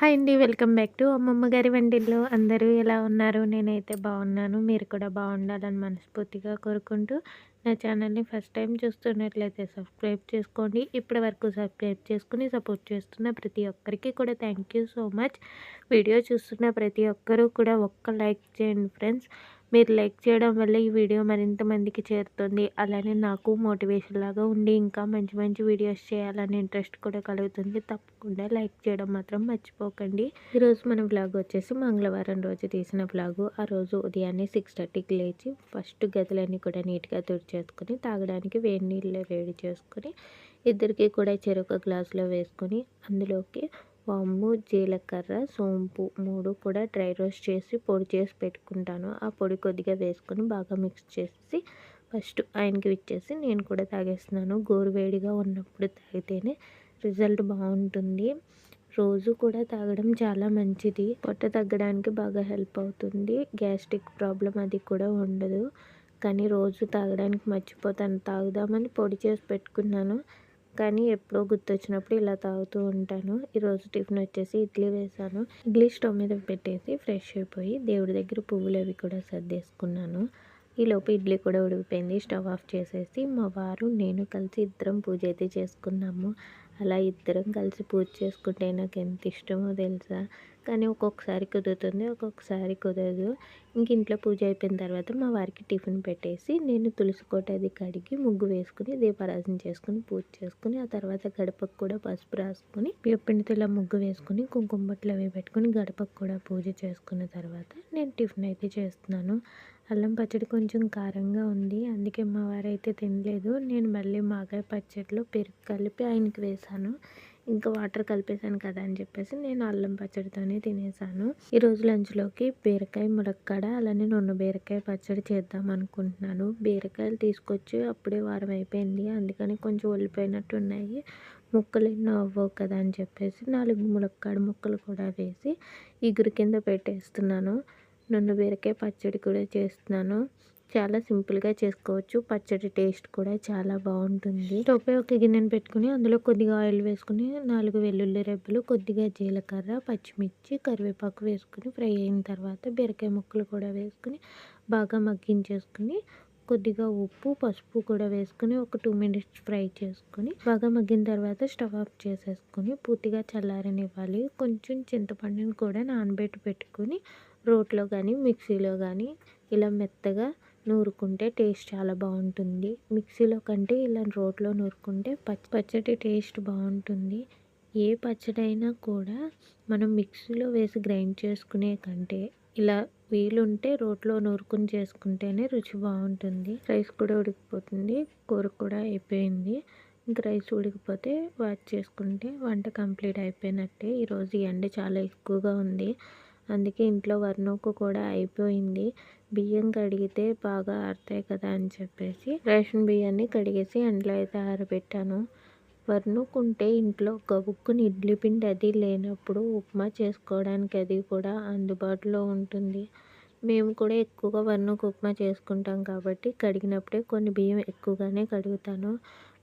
Hi అండి welcome back to అమ్మమ్మ గారి వంటిల్లో. అందరూ ఎలా ఉన్నారు? నేనైతే బాగున్నాను. మీరు కూడా బాగుండాలని మనస్ఫూర్తిగా కోరుకుంటూ నా ఛానల్ని ఫస్ట్ టైం చూస్తున్నట్లయితే సబ్స్క్రైబ్ చేసుకోండి. ఇప్పటి వరకు సబ్స్క్రైబ్ చేసుకుని సపోర్ట్ చేస్తున్న ప్రతి ఒక్కరికి కూడా thank you so much. Video చూస్తున్న ప్రతి ఒక్కరూ కూడా ఒక్క లైక్ చేయండి ఫ్రెండ్స్. మీరు లైక్ చేయడం వల్ల ఈ వీడియో మరింత మందికి చేరుతుంది. అలానే నాకు మోటివేషన్ లాగా ఉండి ఇంకా మంచి మంచి వీడియోస్ చేయాలని ఇంట్రెస్ట్ కూడా కలుగుతుంది. తప్పకుండా లైక్ చేయడం మాత్రం మర్చిపోకండి. ఈరోజు మన బ్లాగ్ వచ్చేసి మంగళవారం రోజు తీసిన బ్లాగు ఆ రోజు ఉదయాన్నే సిక్స్ థర్టీకి లేచి ఫస్ట్ గదులన్నీ కూడా నీట్గా తుడిచేసుకొని తాగడానికి వేడి నీళ్ళు వేడి చేసుకొని ఇద్దరికి కూడా చెరొక గ్లాసులో వేసుకొని అందులోకి వాము జీలకర్ర సోంపు మూడు కూడా డ్రై రోస్ట్ చేసి పొడి చేసి పెట్టుకుంటాను. ఆ పొడి కొద్దిగా వేసుకొని బాగా మిక్స్ చేసి ఫస్ట్ ఆయనకి ఇచ్చేసి నేను కూడా తాగేస్తున్నాను. గోరువేడిగా ఉన్నప్పుడు తాగితేనే రిజల్ట్ బాగుంటుంది. రోజు కూడా తాగడం చాలా మంచిది. పొట్ట తగ్గడానికి బాగా హెల్ప్ అవుతుంది. గ్యాస్ట్రిక్ ప్రాబ్లం అది కూడా ఉండదు. కానీ రోజు తాగడానికి మర్చిపోతాను. తాగుదామని పొడి చేసి పెట్టుకున్నాను. కానీ ఎప్పుడో గుర్తొచ్చినప్పుడు ఇలా తాగుతూ ఉంటాను. ఈరోజు టిఫిన్ వచ్చేసి ఇడ్లీ వేసాను. ఇడ్లీ స్టవ్ మీద పెట్టేసి ఫ్రెష్ అయిపోయి దేవుడి దగ్గర పువ్వులు అవి కూడా సర్దేసుకున్నాను. ఈలోపు ఇడ్లీ కూడా ఉడికిపోయింది. స్టవ్ ఆఫ్ చేసేసి మా వారు నేను కలిసి ఇద్దరం పూజ అయితే చేసుకున్నాము. అలా ఇద్దరం కలిసి పూజ చేసుకుంటే నాకు ఎంత ఇష్టమో తెలుసా? కానీ ఒక్కొక్కసారి కుదురుతుంది ఒక్కొక్కసారి కుదరదు. ఇంక ఇంట్లో పూజ అయిపోయిన తర్వాత మా వారికి టిఫిన్ పెట్టేసి నేను తులసి కోట అది కడిగి ముగ్గు వేసుకుని దీపారాధన చేసుకుని పూజ చేసుకుని ఆ తర్వాత గడపకు కూడా పసుపు రాసుకుని పిండితో ఇలా ముగ్గు వేసుకుని కుంకుమ బట్టలు అవి పెట్టుకుని గడపకు కూడా పూజ చేసుకున్న తర్వాత నేను టిఫిన్ అయితే చేస్తున్నాను. అల్లం పచ్చడి కొంచెం కారంగా ఉంది. అందుకే మా వారైతే తినలేదు. నేను మళ్ళీ మాగాయ పచ్చడిలో పెరుగు కలిపి ఆయనకి వేశాను. ఇంకా వాటర్ కలిపేశాను కదా అని చెప్పేసి నేను అల్లం పచ్చడితోనే తినేసాను ఈరోజు లంచ్లోకి బీరకాయ ములక్కాడ అలానే నూనె బీరకాయ పచ్చడి చేద్దాం అనుకుంటున్నాను. బీరకాయలు తీసుకొచ్చి అప్పుడే వారం అయిపోయింది. అందుకని కొంచెం ఒలిపోయినట్టు ఉన్నాయి. ముక్కలు ఎన్నో అవ్వవు కదా అని చెప్పేసి నాలుగు ములక్కాడ ముక్కలు కూడా వేసి ఇగురు కింద పెట్టేస్తున్నాను. నన్ను బీరకాయ పచ్చడి కూడా చేస్తున్నాను. చాలా సింపుల్గా చేసుకోవచ్చు. పచ్చడి టేస్ట్ కూడా చాలా బాగుంటుంది. స్టవ్పై ఒక గిన్నెను పెట్టుకుని అందులో కొద్దిగా ఆయిల్ వేసుకుని నాలుగు వెల్లుల్లి రెబ్బలు కొద్దిగా జీలకర్ర పచ్చిమిర్చి కరివేపాకు వేసుకుని ఫ్రై అయిన తర్వాత బీరకాయ ముక్కలు కూడా వేసుకుని బాగా మగ్గించేసుకుని కొద్దిగా ఉప్పు పసుపు కూడా వేసుకుని ఒక టూ మినిట్స్ ఫ్రై చేసుకుని బాగా మగ్గిన తర్వాత స్టవ్ ఆఫ్ చేసేసుకుని పూర్తిగా చల్లారనివ్వాలి. కొంచెం చింతపండుని కూడా నానబెట్టి పెట్టుకుని రోట్లో కానీ మిక్సీలో కానీ ఇలా మెత్తగా నూరుకుంటే టేస్ట్ చాలా బాగుంటుంది. మిక్సీలో కంటే ఇలా రోట్లో నూరుకుంటే పచ్చ పచ్చడి టేస్ట్ బాగుంటుంది. ఏ పచ్చడి అయినా కూడా మనం మిక్సీలో వేసి గ్రైండ్ చేసుకునే కంటే ఇలా వీలుంటే రోట్లో నూరుకుని చేసుకుంటేనే రుచి బాగుంటుంది. రైస్ కూడా ఉడికిపోతుంది కూర కూడా అయిపోయింది. ఇంకా రైస్ ఉడికిపోతే వాచ్ చేసుకుంటే వంట కంప్లీట్ అయిపోయినట్టే. ఈరోజు ఎండ చాలా ఎక్కువగా ఉంది. అందుకే ఇంట్లో వర్ణోకు కూడా అయిపోయింది. బియ్యం కడిగితే బాగా ఆరుతాయి కదా అని చెప్పేసి రేషన్ బియ్యాన్ని కడిగేసి ఎండలో అయితే ఆరబెట్టాను. వర్ణుకుంటే ఇంట్లో గబుక్కుని ఇడ్లీ పిండి అది లేనప్పుడు ఉప్మా చేసుకోవడానికి అది కూడా అందుబాటులో ఉంటుంది. మేము కూడా ఎక్కువగా వర్ణకు ఉప్మా చేసుకుంటాం కాబట్టి కడిగినప్పుడే కొన్ని బియ్యం ఎక్కువగానే కడుగుతాను.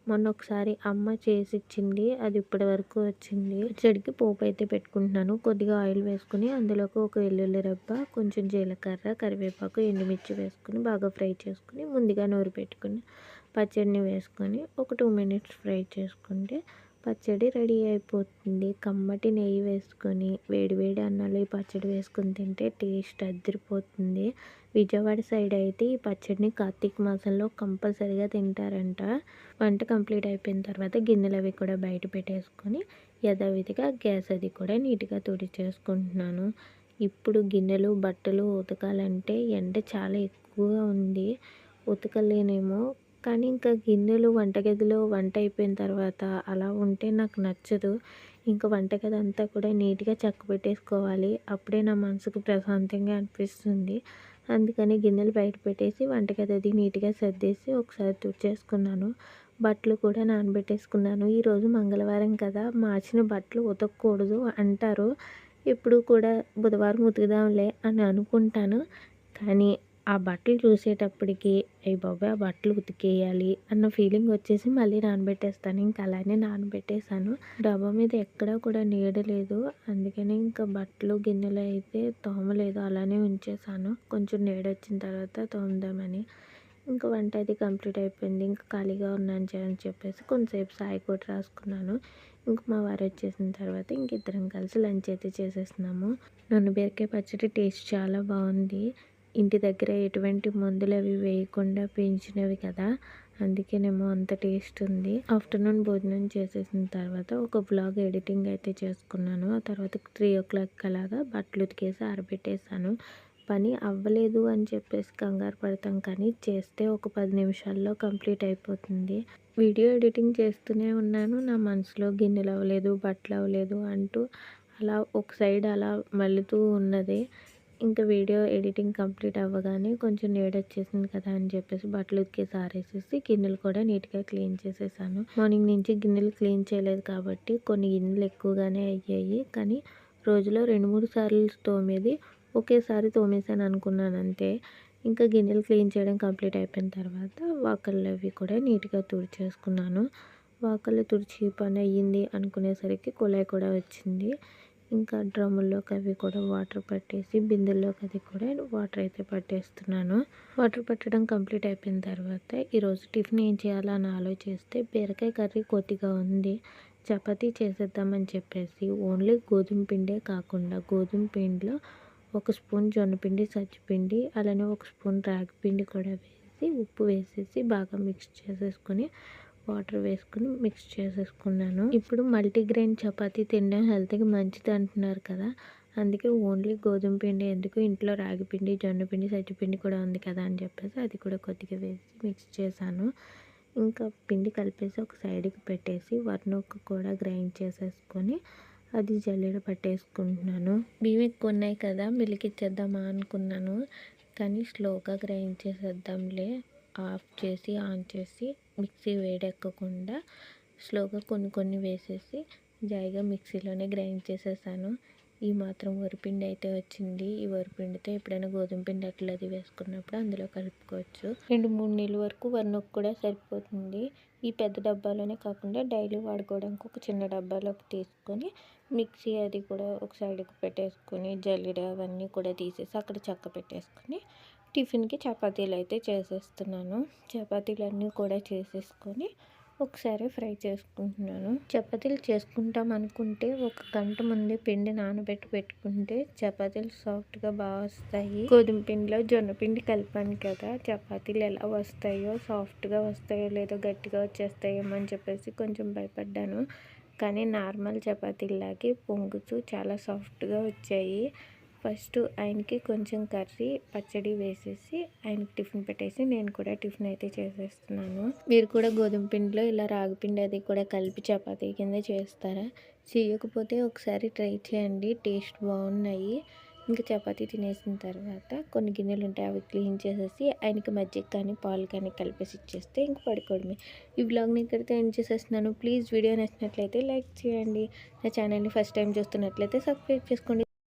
మొన్న ఒకసారి అమ్మ చేసి ఇచ్చింది అది ఇప్పటి వరకు వచ్చింది. చెడికి పోపు అయితే పెట్టుకుంటున్నాను. కొద్దిగా ఆయిల్ వేసుకుని అందులోకి ఒక వెల్లుల్లి రబ్బ కొంచెం జీలకర్ర కరివేపాకు ఎండుమిర్చి వేసుకుని బాగా ఫ్రై చేసుకుని ముందుగా నూరు పెట్టుకుని పచ్చడిని వేసుకొని ఒక టూ మినిట్స్ ఫ్రై చేసుకుంటే పచ్చడి రెడీ అయిపోతుంది. కమ్మటి నెయ్యి వేసుకొని వేడివేడి అన్నాలు ఈ పచ్చడి వేసుకొని తింటే టేస్ట్ అదిరిపోతుంది. విజయవాడ సైడ్ అయితే ఈ పచ్చడిని కార్తీక మాసంలో కంపల్సరీగా తింటారంట. వంట కంప్లీట్ అయిపోయిన తర్వాత గిన్నెలు అవి కూడా బయట పెట్టేసుకొని యథావిధిగా గ్యాస్ అది కూడా నీట్గా తుడి చేసుకుంటున్నాను ఇప్పుడు గిన్నెలు బట్టలు ఉతకాలంటే ఎండ చాలా ఎక్కువగా ఉంది. ఉతకలేనేమో కానీ ఇంకా గిన్నెలు వంటగదిలో వంట అయిపోయిన తర్వాత అలా ఉంటే నాకు నచ్చదు. ఇంకా వంటగది అంతా కూడా నీట్గా చక్క పెట్టేసుకోవాలి. అప్పుడే నా మనసుకు ప్రశాంతంగా అనిపిస్తుంది. అందుకని గిన్నెలు బయట పెట్టేసి వంటగది అది నీట్గా సర్దేసి ఒకసారి తుడిచేసుకున్నాను. బట్టలు కూడా నానబెట్టేసుకున్నాను. ఈరోజు మంగళవారం కదా మార్చిన బట్టలు ఉతకకూడదు అంటారు. ఇప్పుడు కూడా బుధవారం ఉతుకుదాంలే అని అనుకుంటాను. కానీ ఆ బట్టలు చూసేటప్పటికి అయ్యి బాబాయ్ ఆ బట్టలు ఉతికేయాలి అన్న ఫీలింగ్ వచ్చేసి మళ్ళీ నానబెట్టేస్తాను. ఇంకా అలానే నానబెట్టేసాను డబ్బా మీద ఎక్కడా కూడా నీడ లేదు. అందుకని ఇంకా బట్టలు గిన్నెలు అయితే తోమలేదు. అలానే ఉంచేసాను కొంచెం నీడ వచ్చిన తర్వాత తోముదామని. ఇంకా వంట అది కంప్లీట్ అయిపోయింది. ఇంకా ఖాళీగా ఉన్నాను అని చెప్పేసి కొంతసేపు సాయి కూడా రాసుకున్నాను. ఇంక మా వారు వచ్చేసిన తర్వాత ఇంక ఇద్దరం కలిసి లంచ్ అయితే చేసేస్తున్నాము. నన్ను బీరకాయ పచ్చడి టేస్ట్ చాలా బాగుంది. ఇంటి దగ్గర ఎటువంటి మందులు అవి వేయకుండా పెంచినవి కదా అందుకేనేమో అంత టేస్ట్ ఉంది. ఆఫ్టర్నూన్ భోజనం చేసేసిన తర్వాత ఒక బ్లాగ్ ఎడిటింగ్ అయితే చేసుకున్నాను. ఆ తర్వాత త్రీ ఓ క్లాక్ అలాగా బట్టలు ఉతికేసి ఆరబెట్టేసాను పని అవ్వలేదు అని చెప్పేసి కంగారు పడతాం కానీ చేస్తే ఒక పది నిమిషాల్లో కంప్లీట్ అయిపోతుంది. వీడియో ఎడిటింగ్ చేస్తూనే ఉన్నాను. నా మనసులో గిన్నెలు అవ్వలేదు బట్టలు అవ్వలేదు అంటూ అలా ఒక సైడ్ అలా మళ్ళుతూ ఉన్నది. ఇంకా వీడియో ఎడిటింగ్ కంప్లీట్ అవ్వగానే కొంచెం నీడ వచ్చేసింది కదా అని చెప్పేసి బట్టలు ఉతికేసి ఆరేసేసి గిన్నెలు కూడా నీట్గా క్లీన్ చేసేసాను. మార్నింగ్ నుంచి గిన్నెలు క్లీన్ చేయలేదు కాబట్టి కొన్ని గిన్నెలు ఎక్కువగానే అయ్యాయి. కానీ రోజులో రెండు మూడు సార్లు తోమేది ఒకేసారి తోమేసాను అనుకున్నాను అంతే. ఇంకా గిన్నెలు క్లీన్ చేయడం కంప్లీట్ అయిపోయిన తర్వాత వాకళ్ళు అవి కూడా నీట్గా తుడిచేసుకున్నాను. వాకళ్ళు తుడిచి పని అయ్యింది అనుకునేసరికి కుళాయి కూడా వచ్చింది. ఇంకా డ్రమ్ముల్లోకి అవి కూడా వాటర్ పట్టేసి బిందెల్లోకి అది కూడా వాటర్ అయితే పట్టేస్తున్నాను. వాటర్ పట్టడం కంప్లీట్ అయిపోయిన తర్వాత ఈరోజు టిఫిన్ ఏం చేయాలని ఆలోచిస్తే బీరకాయ కర్రీ కొద్దిగా ఉంది. చపాతీ చేసేద్దామని చెప్పేసి ఓన్లీ గోధుమ పిండే కాకుండా గోధుమ పిండిలో ఒక స్పూన్ జొన్నపిండి సజ్జపిండి అలానే ఒక స్పూన్ రాగి పిండి కూడా వేసి ఉప్పు వేసేసి బాగా మిక్స్ చేసేసుకొని వాటర్ వేసుకుని మిక్స్ చేసేసుకున్నాను. ఇప్పుడు మల్టీగ్రెయిన్ చపాతీ తినడం హెల్త్కి మంచిది అంటున్నారు కదా. అందుకే ఓన్లీ గోధుమ పిండి ఎందుకు? ఇంట్లో రాగి పిండి జొన్న పిండి సజ్జిపిండి కూడా ఉంది కదా అని చెప్పేసి అది కూడా కొద్దిగా వేసి మిక్స్ చేశాను. ఇంకా పిండి కలిపేసి ఒక సైడ్కి పెట్టేసి వర్ణొక్క కూడా గ్రైండ్ చేసేసుకొని అది జల్లెడ పట్టేసుకుంటున్నాను. బియ్యం ఎక్కువ ఉన్నాయి కదా ఇచ్చేద్దామా అనుకున్నాను. కానీ స్లోగా గ్రైండ్ చేసేద్దాంలే. ఆఫ్ చేసి ఆన్ చేసి మిక్సీ వేడెక్కకుండా స్లోగా కొన్ని కొన్ని వేసేసి జాయిగా మిక్సీలోనే గ్రైండ్ చేసేసాను. ఈ మాత్రం వరిపిండి అయితే వచ్చింది. ఈ వరిపిండితో ఎప్పుడైనా గోధుమ పిండి అట్లా అది వేసుకున్నప్పుడు అందులో కలుపుకోవచ్చు. రెండు మూడు నెలల వరకు వరినొక్కు కూడా సరిపోతుంది. ఈ పెద్ద డబ్బాలోనే కాకుండా డైలీ వాడుకోవడానికి ఒక చిన్న డబ్బాలోకి తీసుకొని మిక్సీ అది కూడా ఒక సైడ్కి పెట్టేసుకొని జల్లిడ అవన్నీ కూడా తీసేసి అక్కడ చక్క పెట్టేసుకొని టిఫిన్కి చపాతీలు అయితే చేసేస్తున్నాను. చపాతీలన్నీ కూడా చేసేసుకొని ఒకసారి ఫ్రై చేసుకుంటున్నాను. చపాతీలు చేసుకుంటాం అనుకుంటే ఒక గంట ముందే పిండి నానబెట్టి పెట్టుకుంటే చపాతీలు సాఫ్ట్గా బాగా వస్తాయి. గోధుమ పిండిలో జొన్న పిండి కలిపాను కదా చపాతీలు ఎలా వస్తాయో సాఫ్ట్గా వస్తాయో లేదో గట్టిగా వచ్చేస్తాయేమో అని చెప్పేసి కొంచెం భయపడ్డాను. కానీ నార్మల్ చపాతీలాగే పొంగుతూ చాలా సాఫ్ట్గా వచ్చాయి. ఫస్ట్ ఆయనకి కొంచెం కర్రీ పచ్చడి వేసేసి ఆయనకి టిఫిన్ పెట్టేసి నేను కూడా టిఫిన్ అయితే చేసేస్తున్నాను. మీరు కూడా గోధుమ పిండిలో ఇలా రాగి పిండి అది కూడా కలిపి చపాతీ కింద చేస్తారా? చేయకపోతే ఒకసారి ట్రై చేయండి టేస్ట్ బాగున్నాయి. ఇంకా చపాతీ తినేసిన తర్వాత కొన్ని గిన్నెలు ఉంటాయి అవి క్లీన్ చేసేసి ఆయనకి మజ్జిగ కానీ పాలు కానీ కలిపేసి ఇచ్చేస్తే ఇంక పడుకోవడమే. ఈ బ్లాగ్ని ఇక్కడితో ఏం చేసేస్తున్నాను. ప్లీజ్ వీడియో నచ్చినట్లయితే లైక్ చేయండి. నా ఛానల్ని ఫస్ట్ టైం చూస్తున్నట్లయితే సబ్స్క్రైబ్ చేసుకోండి.